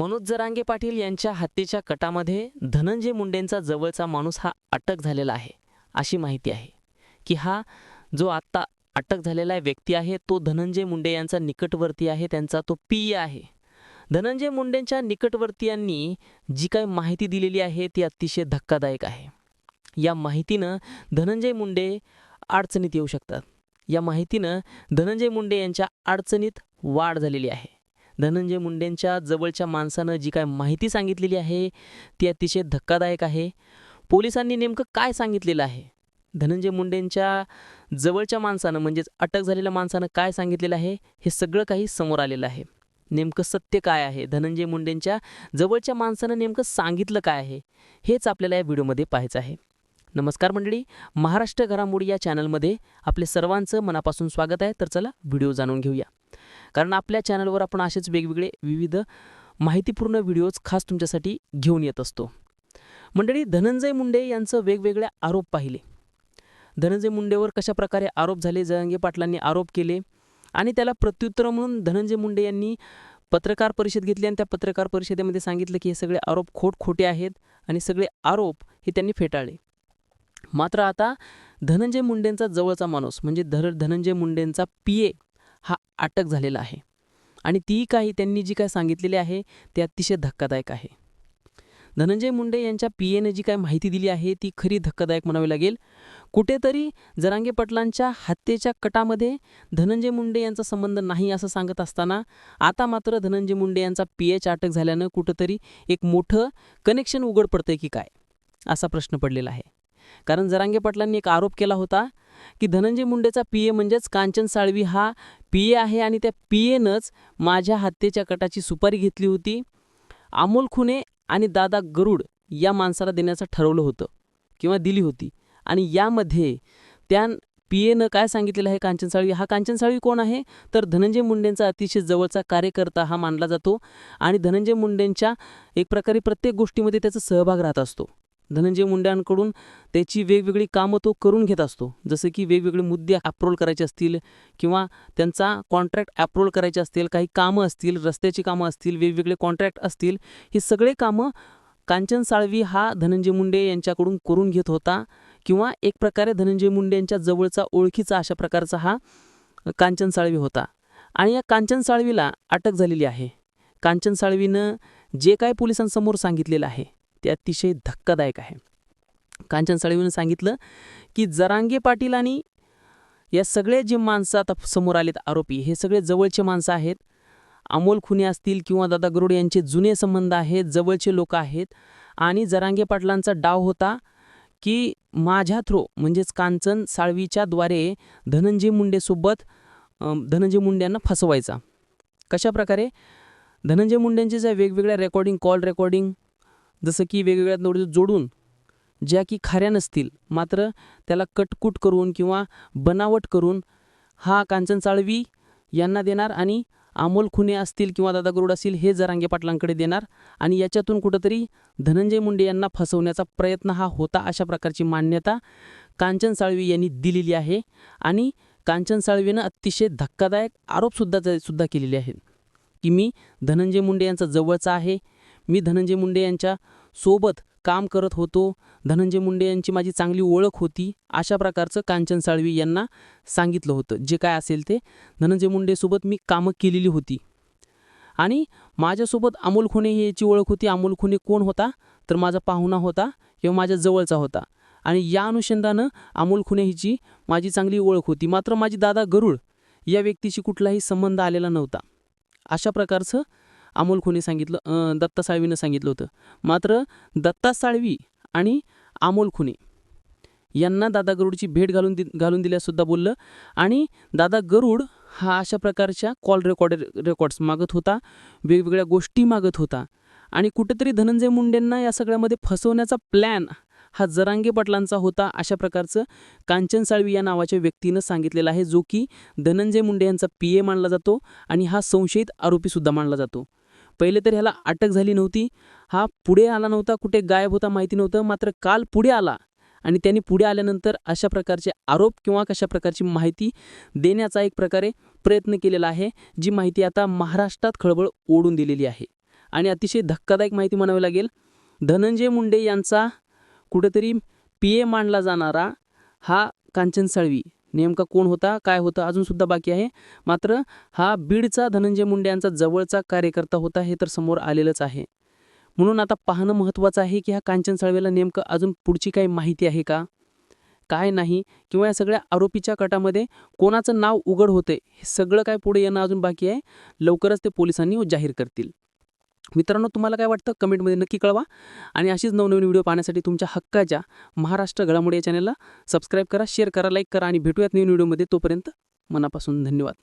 मनोज जरांगे पाटील यांच्या हत्येच्या कटामध्ये धनंजय मुंडेंचा जवळचा माणूस हा अटक झालेला आहे अशी माहिती आहे. की हा जो आत्ता अटक झालेला व्यक्ती आहे तो धनंजय मुंडे यांचा निकटवर्ती आहे त्यांचा तो पी आहे. धनंजय मुंडेंच्या निकटवर्तीयांनी जी काही माहिती दिलेली आहे ती अतिशय धक्कादायक आहे. या माहितीनं धनंजय मुंडे अडचणीत येऊ शकतात. या माहितीनं धनंजय मुंडे यांच्या अडचणीत वाढ झालेली आहे. धनंजय मुंडेंच्या जवळच्या माणसानं जी काय माहिती सांगितलेली आहे ती अतिशय धक्कादायक आहे. पोलिसांनी नेमकं काय सांगितलेलं आहे? धनंजय मुंडेंच्या जवळच्या माणसानं म्हणजेच अटक झालेल्या माणसानं काय सांगितलेलं आहे? हे सगळं काही समोर आलेलं आहे. नेमकं सत्य काय आहे? धनंजय मुंडेंच्या जवळच्या माणसानं नेमकं सांगितलं काय आहे? हेच आपल्याला या व्हिडिओमध्ये पाहायचं आहे. नमस्कार मंडळी महाराष्ट्र घडामोडी या चॅनलमध्ये आपले सर्वांचं मनापासून स्वागत आहे. तर चला व्हिडिओ जाणून घेऊया. कारण आपल्या चॅनलवर आपण असेच वेगवेगळे विविध माहितीपूर्ण व्हिडिओज खास तुमच्यासाठी घेऊन येत असतो. मंडळी धनंजय मुंडे यांचं वेगवेगळे आरोप पाहिले. धनंजय मुंडेवर कशा प्रकारे आरोप झाले जयंगे पाटलांनी आरोप केले आणि त्याला प्रत्युत्तर म्हणून धनंजय मुंडे यांनी पत्रकार परिषद घेतली आणि त्या पत्रकार परिषदेमध्ये सांगितलं की हे सगळे आरोप खोट खोटे आहेत आणि सगळे आरोप हे त्यांनी फेटाळले. मात्र आता धनंजय मुंडेंचा जवळचा माणूस म्हणजे धर धनंजय मुंडेंचा पी ए अटक झालेला आहे. आणि ती काही त्यांनी जी काय सांगितलेली आहे ते अतिशय धक्कादायक आहे. धनंजय मुंडे यांच्या पी एने जी काय माहिती दिली आहे ती खरी धक्कादायक म्हणावी लागेल. कुठेतरी जरांगे पटलांच्या हत्येच्या कटामध्ये धनंजय मुंडे यांचा संबंध नाही असं सांगत असताना आता मात्र धनंजय मुंडे यांचा पी एच अटक झाल्यानं कुठंतरी एक मोठं कनेक्शन उघड पडतंय की काय असा प्रश्न पडलेला आहे. कारण जरांगे पाटलांनी एक आरोप केला होता की धनंजय मुंडेचा पी ए म्हणजेच कांचन साळवी हा पी ए आहे आणि त्या पी एनंच माझ्या हत्येच्या कटाची सुपारी घेतली होती. अमोल खुने आणि दादा गरुड या माणसाला देण्याचं ठरवलं होतं किंवा दिली होती. आणि यामध्ये त्या पी एनं काय सांगितलेलं आहे कांचन साळवी? हा कांचन साळवी कोण आहे? तर धनंजय मुंडेंचा अतिशय जवळचा कार्यकर्ता हा मानला जातो आणि धनंजय मुंडेंच्या एक प्रकारे प्रत्येक गोष्टीमध्ये त्याचा सहभाग राहत असतो. धनंजय मुंड्यांकडून त्याची वेगवेगळी कामं तो करून घेत असतो. जसं की वेगवेगळे मुद्दे अप्रोल करायचे असतील किंवा त्यांचा कॉन्ट्रॅक्ट अप्रोल करायचे असतील काही कामं असतील रस्त्याची कामं असतील वेगवेगळे कॉन्ट्रॅक्ट असतील ही सगळे कामं कांचन साळवी हा धनंजय मुंडे यांच्याकडून करून घेत होता. किंवा एक प्रकारे धनंजय मुंडे यांच्या जवळचा ओळखीचा अशा प्रकारचा हा कांचन साळवी होता. आणि या कांचन साळवीला अटक झालेली आहे. कांचन साळवीनं जे काय पोलिसांसमोर सांगितलेलं आहे ते अतिशय धक्कादायक आहे. कांचन साळवीनं सांगितलं की जरांगे पाटील आणि या सगळे जे माणसं आता समोर आलेत आरोपी हे सगळे जवळचे माणसं आहेत. अमोल खुने असतील किंवा दादा गरुड यांचे जुने संबंध आहेत जवळचे लोक आहेत. आणि जरांगे पाटलांचा डाव होता की माझ्या थ्रो म्हणजेच कांचन साळवीच्या द्वारे धनंजय मुंडेसोबत धनंजय मुंड्यांना फसवायचा. कशा प्रकारे धनंजय मुंडेंचे ज्या वेगवेगळ्या रेकॉर्डिंग कॉल रेकॉर्डिंग जसं की वेगवेगळ्या नोडी जोडून ज्या की खऱ्या नसतील मात्र त्याला कटकूट करून किंवा बनावट करून हा कांचन साळवी यांना देणार आणि अमोल खुने असतील किंवा दादा गरुड असतील हे जरांगे पाटलांकडे देणार आणि याच्यातून कुठंतरी धनंजय मुंडे यांना फसवण्याचा प्रयत्न हा होता अशा प्रकारची मान्यता कांचन साळवी यांनी दिलेली आहे आणि कांचन साळवीनं अतिशय धक्कादायक आरोपसुद्धा सुद्धा केलेले आहेत. की मी धनंजय मुंडे यांचा जवळचा आहे मी धनंजय मुंडे यांच्या सोबत काम करत होतो. धनंजय मुंडे यांची माझी चांगली ओळख होती. अशा प्रकारचं कांचन साळवी यांना सांगितलं होतं. जे काय असेल ते धनंजय मुंडेसोबत मी कामं केलेली होती. आणि माझ्यासोबत अमोल खुने याची ओळख होती. अमोल खुने कोण होता? तर माझा पाहुणा होता किंवा माझ्या जवळचा होता. आणि या अनुषंगानं अमोल खुने हिची माझी चांगली ओळख होती. मात्र माझी दादा गरुड या व्यक्तीशी कुठलाही संबंध आलेला नव्हता. अशा प्रकारचं अमोल खोने सांगितलं दत्ता साळवीनं सांगितलं होतं. मात्र दत्ता साळवी आणि अमोल खुने यांना दादा गरुडची भेट घालून दि घालून दिल्यासुद्धा बोललं. आणि दादा गरुड हा अशा प्रकारच्या कॉल रेकॉर्ड रेकॉर्ड्स मागत होता वेगवेगळ्या गोष्टी मागत होता. आणि कुठेतरी धनंजय मुंडेंना या सगळ्यामध्ये फसवण्याचा प्लॅन हा जरांगे पाटलांचा होता अशा प्रकारचं कांचन साळवी या नावाच्या व्यक्तीनं सांगितलेलं आहे जो की धनंजय मुंडे यांचा पी ए मानला जातो आणि हा संशयित आरोपीसुद्धा मानला जातो. पहिले तर ह्याला अटक झाली नव्हती. हा पुढे आला नव्हता कुठे गायब होता माहिती नव्हतं. मात्र काल पुढे आला आणि त्यांनी पुढे आल्यानंतर अशा प्रकारचे आरोप किंवा कशा प्रकारची माहिती देण्याचा एक प्रकारे प्रयत्न केलेला आहे जी माहिती आता महाराष्ट्रात खळबळ ओढून दिलेली आहे. आणि अतिशय धक्कादायक माहिती म्हणावी लागेल धनंजय मुंडे यांचा कुठेतरी पी ए मानला जाणारा हा कांचन साळवी नेमका कोण होता काय होता अजूनसुद्धा बाकी आहे. मात्र हा बीडचा धनंजय मुंडे यांचा जवळचा कार्यकर्ता होता हे तर समोर आलेलंच आहे. म्हणून आता पाहणं महत्त्वाचं आहे की ह्या कांचन साळवेला नेमकं अजून पुढची काही माहिती आहे का? काय नाही किंवा या सगळ्या आरोपीच्या गटामध्ये कोणाचं नाव उघड होते हे सगळं काय पुढे येणं अजून बाकी आहे? लवकरच ते पोलिसांनी जाहीर करतील. मित्रांनो तुम्हाला काय वाटतं? कमेंटमध्ये नक्की कळवा. आणि अशीच नवनवीन व्हिडिओ पाहण्यासाठी तुमच्या हक्काच्या महाराष्ट्र घडामोडी या चॅनलला सबस्क्राईब करा शेअर करा लाईक करा आणि भेटूयात नवीन व्हिडिओमध्ये. तोपर्यंत मनापासून धन्यवाद.